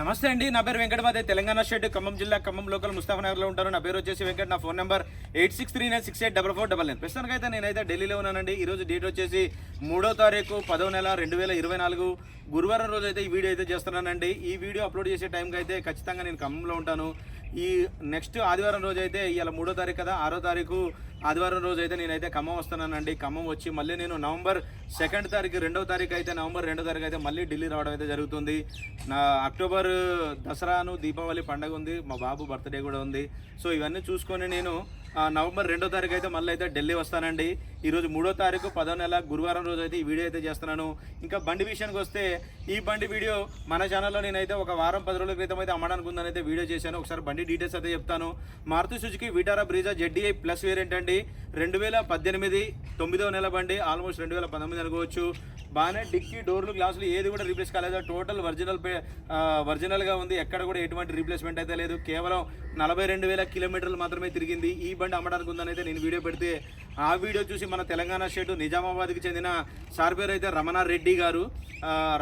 నమస్తే అండి. నా పేరు వెంకటమాదే తెలంగాణ స్టేట్ ఖమ్మం జిల్లా ఖమ్మం లోకల్ ముస్తాఫనగర్లో ఉంటాను. నా పేరు వచ్చేసి వెంకట. నా phone number eight six three nine six eight double four double nine ప్రస్తుతానికి అయితే నేనైతే ఢిల్లీలో ఉన్నానండి. ఈ రోజు డేట్ వచ్చేసి మూడో తారీఖు పదో నెల రెండు వేల ఇరవై నాలుగు. గురువారం రోజు అయితే ఈ వీడియో అయితే చేస్తున్నానండి. ఈ వీడియో అప్లోడ్ చేసే టైంకి అయితే ఖచ్చితంగా నేను ఖమ్మంలో ఉంటాను. ఈ నెక్స్ట్ ఆదివారం రోజు అయితే ఇవాళ మూడో తారీఖు కదా. ఆరో తారీఖు ఆదివారం రోజు అయితే నేనైతే ఖమ్మం వస్తున్నానండి. ఖమ్మం వచ్చి మళ్ళీ నేను నవంబర్ సెకండ్ తారీఖు రెండవ తారీఖు అయితే నవంబర్ రెండో తారీఖు అయితే మళ్ళీ ఢిల్లీ రావడం అయితే జరుగుతుంది. నా అక్టోబర్ దసరాను దీపావళి పండగ ఉంది. మా బాబు బర్త్డే కూడా ఉంది. సో ఇవన్నీ చూసుకొని నేను నవంబర్ రెండో తారీఖు అయితే మళ్ళీ అయితే ఢిల్లీ వస్తానండి. ఈరోజు మూడో తారీఖు పదో నెల గురువారం రోజు అయితే ఈ వీడియో అయితే చేస్తున్నాను. ఇంకా బండి విషయానికి వస్తే ఈ బండి వీడియో మన ఛానల్లో నేనైతే ఒక వారం పది రోజుల క్రితం అయితే అమ్మడానికి ఉందని అయితే వీడియో చేశాను. ఒకసారి బండి డీటెయిల్స్ అయితే చెప్తాను. Maruti Suzuki Vitara Brezza ZDI plus variant అండి. రెండు వేల పద్దెనిమిది తొమ్మిదో నెల బండి ఆల్మోస్ట్ రెండు వేల పంతొమ్మిది అనుకోవచ్చు బాగానే డిక్కీ డోర్లు గ్లాసులు ఏది కూడా రీప్లేస్ కాలేదు. టోటల్ ఒరిజినల్ ఒరిజినల్గా ఉంది. ఎక్కడ కూడా ఎటువంటి రీప్లేస్మెంట్ అయితే లేదు. కేవలం నలభై రెండు వేల కిలోమీటర్లు మాత్రమే తిరిగింది ఈ బండి. అమ్మడానికి ఉందని అయితే నేను వీడియో పెడితే ఆ వీడియో చూసి మన తెలంగాణ స్టేట్ నిజామాబాద్కి చెందిన సార్ పేరు అయితే రమణారెడ్డి గారు.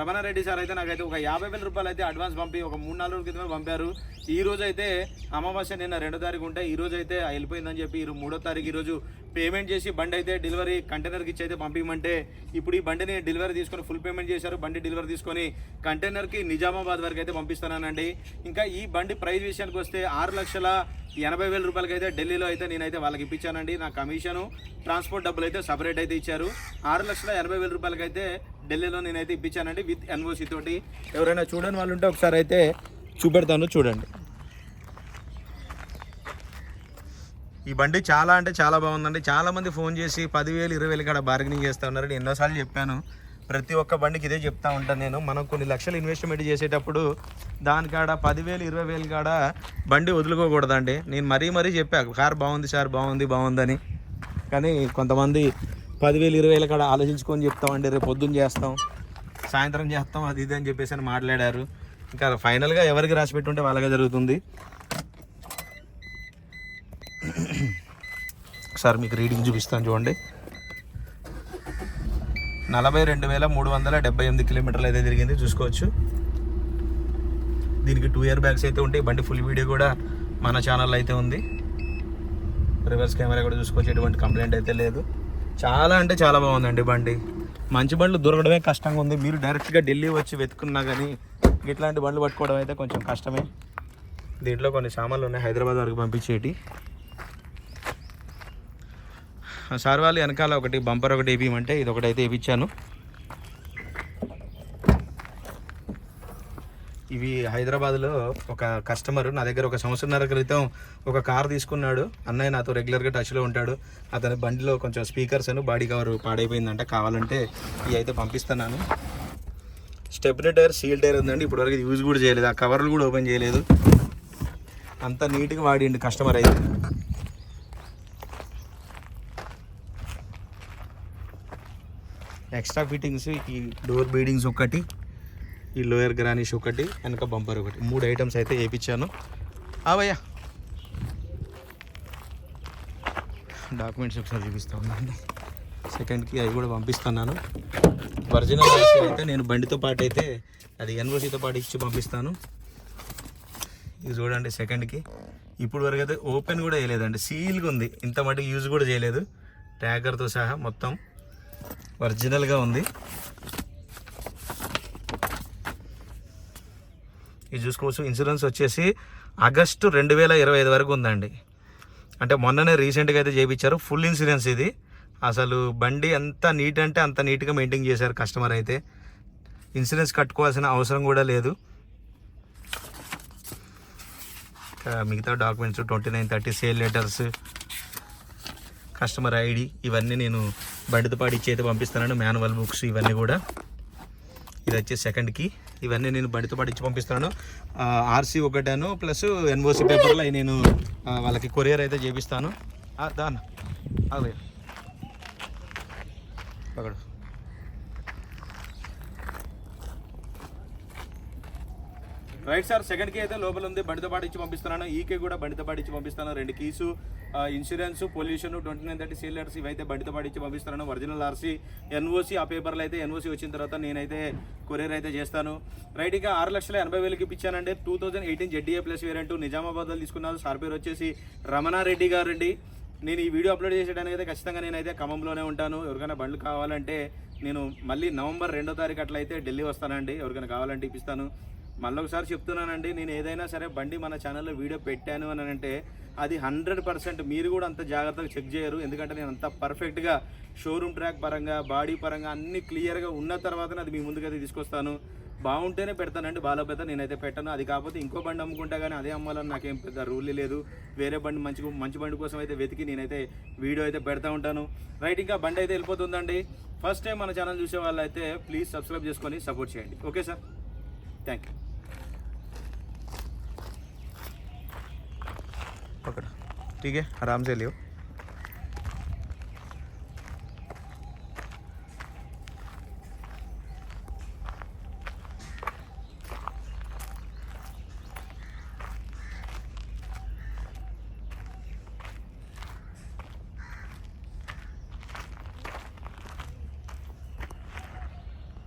రమణారెడ్డి సార్ అయితే నాకైతే ఒక యాభై వేల రూపాయలు అయితే అడ్వాన్స్ పంపి ఒక మూడు నాలుగు రోజుల క్రితమే పంపారు. ఈ రోజు అయితే అమావాస్య నిన్న రెండో తారీఖు ఉంటే ఈ రోజు అయితే వెళ్ళిపోయిందని చెప్పి ఈ మూడో తారీఖు ఈరోజు రోజు పేమెంట్ చేసి బండి అయితే డెలివరీ కంటైనర్కి ఇచ్చి అయితే పంపించమంటే ఇప్పుడు ఈ బండిని డెలివరీ తీసుకొని ఫుల్ పేమెంట్ చేశారు. బండి డెలివరీ తీసుకొని కంటైనర్కి నిజామాబాద్ వరకు అయితే పంపిస్తున్నానండి ఇంకా ఈ బండి ప్రైస్ విషయానికి వస్తే ఆరు లక్షల ఎనభై వేల రూపాయలకి అయితే ఢిల్లీలో అయితే నేనైతే వాళ్ళకి ఇప్పించానండి. నా కమిషను ట్రాన్స్పోర్ట్ డబ్బులు అయితే సపరేట్ అయితే ఇచ్చారు. ఆరు లక్షల ఎనభై వేల రూపాయలకి అయితే ఢిల్లీలో నేనైతే ఇప్పించానండి విత్ ఎన్ఓసి తోటి. ఎవరైనా చూడని వాళ్ళు ఉంటే ఒకసారి అయితే చూపెడతాను చూడండి. ఈ బండి చాలా అంటే చాలా బాగుందండి. చాలామంది ఫోన్ చేసి పదివేలు ఇరవై వేలు కాడ బార్గెనింగ్ చేస్తూ ఉన్నారు ఎన్నోసార్లు చెప్పాను. ప్రతి ఒక్క బండికి ఇదే చెప్తా ఉంటాను నేను. మనం కొన్ని లక్షలు ఇన్వెస్ట్మెంట్ చేసేటప్పుడు దానికాడ పదివేలు ఇరవై వేలు కాడ బండి వదులుకోకూడదండి. నేను మరీ మరీ చెప్పా కార్ బాగుంది సార్ బాగుంది బాగుందని. కానీ కొంతమంది పదివేలు ఇరవై వేల కాడ ఆలోచించుకొని చెప్తామండి రేపు పొద్దున్న చేస్తాం సాయంత్రం చేస్తాం అది ఇది అని చెప్పేసి అని మాట్లాడారు. ఇంకా ఫైనల్గా ఎవరికి రాసి పెట్టుంటే వాళ్ళకే జరుగుతుంది. సార్ మీకు రీడింగ్ చూపిస్తాను చూడండి. నలభై రెండు వేల మూడు వందల డెబ్బై ఎనిమిది కిలోమీటర్లు అయితే తిరిగింది. చూసుకోవచ్చు. దీనికి టూ ఇయర్ బ్యాగ్స్ అయితే ఉంటాయి. బండి ఫుల్ వీడియో కూడా మన ఛానల్లో అయితే ఉంది. రివర్స్ కెమెరా కూడా చూసుకోవచ్చు. ఎటువంటి కంప్లైంట్ అయితే లేదు. చాలా అంటే చాలా బాగుందండి బండి. మంచి బండ్లు దొరకడమే కష్టంగా ఉంది. మీరు డైరెక్ట్గా ఢిల్లీ వచ్చి వెతుకున్నా కానీ ఇట్లాంటి బండ్లు పట్టుకోవడం అయితే కొంచెం కష్టమే. దీంట్లో కొన్ని సామాన్లు ఉన్నాయి. హైదరాబాద్ వరకు పంపించేటి. సార్ వాళ్ళు వెనకాల ఒకటి బంపర్ ఒకటి వేపించమంటే ఇది ఒకటి అయితే వేయించాను ఇవి హైదరాబాద్లో ఒక కస్టమర్ నా దగ్గర ఒక సంవత్సరంన్నర క్రితం ఒక కార్ తీసుకున్నాడు. అన్నయ్య నాతో రెగ్యులర్గా టచ్లో ఉంటాడు. అతని బండిలో కొంచెం స్పీకర్స్ అను బాడీ కవర్ పాడైపోయిందంట. కావాలంటే ఇవి అయితే పంపిస్తున్నాను. స్టెప్నీ టైర్ సీల్ టైర్ ఉందండి. ఇప్పటివరకు ఇది యూజ్ కూడా చేయలేదు. ఆ కవర్లు కూడా ఓపెన్ చేయలేదు. అంత నీట్గా వాడిండు కస్టమర్ అయితే. ఎక్స్ట్రా ఫిట్టింగ్స్ ఈ డోర్ బీడింగ్స్ ఒకటి ఈ లోయర్ గ్రానిష్ ఒకటి వెనక బంపర్ ఒకటి. మూడు ఐటమ్స్ అయితే వేయించాను అవయ్యా డాక్యుమెంట్స్ ఒకసారి చూపిస్తా ఉన్నాను. సెకండ్కి అవి కూడా పంపిస్తున్నాను. ఒరిజినల్ అయితే నేను బండితో పాటు అయితే అది ఎన్ఓసీతో పాటు ఇచ్చి పంపిస్తాను. ఇది చూడండి సెకండ్కి. ఇప్పుడు వరకు అయితే ఓపెన్ కూడా చేయలేదండి. సీల్గా ఉంది. ఇంత మటుకు యూజ్ కూడా చేయలేదు. ట్యాగర్తో సహా మొత్తం ఒరిజినల్గా ఉంది. ఇది చూసుకోవచ్చు. ఇన్సూరెన్స్ వచ్చేసి ఆగస్టు రెండు వేల ఇరవై ఐదు వరకు ఉందండి. అంటే మొన్ననే రీసెంట్గా అయితే చేయించారు ఫుల్ ఇన్సూరెన్స్ ఇది. అసలు బండి ఎంత నీట్ అంటే అంత నీట్గా మెయింటైన్ చేశారు కస్టమర్ అయితే. ఇన్సూరెన్స్ కట్టుకోవాల్సిన అవసరం కూడా లేదు. మిగతా documents twenty nine thirty sale letters customer ID ఇవన్నీ నేను బండితోపాటు ఇచ్చి అయితే పంపిస్తున్నాను మాన్యువల్ బుక్స్ ఇవన్నీ కూడా. ఇది వచ్చే సెకండ్కి ఇవన్నీ నేను బండితో పాటు ఇచ్చి పంపిస్తున్నాను ఆర్సీ ఒకటాను ప్లస్ ఎన్ఓసి పేపర్లో అవి నేను వాళ్ళకి కొరియర్ అయితే చేపిస్తాను. ఆ, దాన్. అదే రైట్ సార్ సెకండ్ కీ అయితే లోపల ఉంది. బండితో పాటు ఇచ్చి పంపిస్తున్నాను. ఈకే కూడా బండితో పాటు ఇచ్చి పంపిస్తాను. రెండు keys insurance pollution twenty nine thirty seal letters ఇవైతే బండితో పాటు ఇచ్చి పంపిస్తున్నాను. ఒరిజినల్ ఆర్సీ ఎన్ఓసి ఆ పేపర్లు అయితే ఎన్ఓసి వచ్చిన తర్వాత నేనైతే కొరియర్ అయితే చేస్తాను. రైట్ ఇక ఆరు లక్షల ఎనభై వేలకి ఇప్పించానండి. Two thousand eighteen ZDA plus variant నిజామాబాద్లో తీసుకున్నారు. సార్ పేరు వచ్చేసి రమణారెడ్డి గారండి. నేను ఈ వీడియో అప్లోడ్ చేసేయడానికి అయితే ఖచ్చితంగా నేనైతే ఖమ్మంలోనే ఉంటాను. ఎవరికైనా బండ్లు కావాలంటే నేను మళ్ళీ నవంబర్ రెండో తారీఖు అట్లయితే ఢిల్లీ వస్తానండి. ఎవరికైనా కావాలంటే ఇప్పిస్తాను. మళ్ళీ ఒకసారి చెప్తున్నానండి నేను ఏదైనా సరే బండి మన ఛానల్లో వీడియో పెట్టాను అని అంటే అది హండ్రెడ్ పర్సెంట్ మీరు కూడా అంత జాగ్రత్తగా చెక్ చేయరు. ఎందుకంటే నేను అంత పర్ఫెక్ట్గా షోరూమ్ ట్రాక్ పరంగా బాడీ పరంగా అన్ని క్లియర్గా ఉన్న తర్వాతనే అది మీ ముందుకైతే తీసుకొస్తాను. బాగుంటేనే పెడతానండి బాగాలేకపోతే నేనైతే పెట్టను. అది కాకపోతే ఇంకో బండి అమ్ముకుంటా కానీ అదే అమ్మాలని నాకేం పెద్ద రూల్ లేదు. వేరే బండి మంచి మంచి బండి కోసం అయితే వెతికి నేనైతే వీడియో అయితే పెడతా ఉంటాను. రైట్ ఇంకా బండి అయితే వెళ్ళిపోతుందండి. ఫస్ట్ టైం మన ఛానల్ చూసే వాళ్ళు అయితే ప్లీజ్ సబ్స్క్రైబ్ చేసుకొని సపోర్ట్ చేయండి. ఓకే సార్ థ్యాంక్ యూ पकड़। ठीक है? आराम से लियो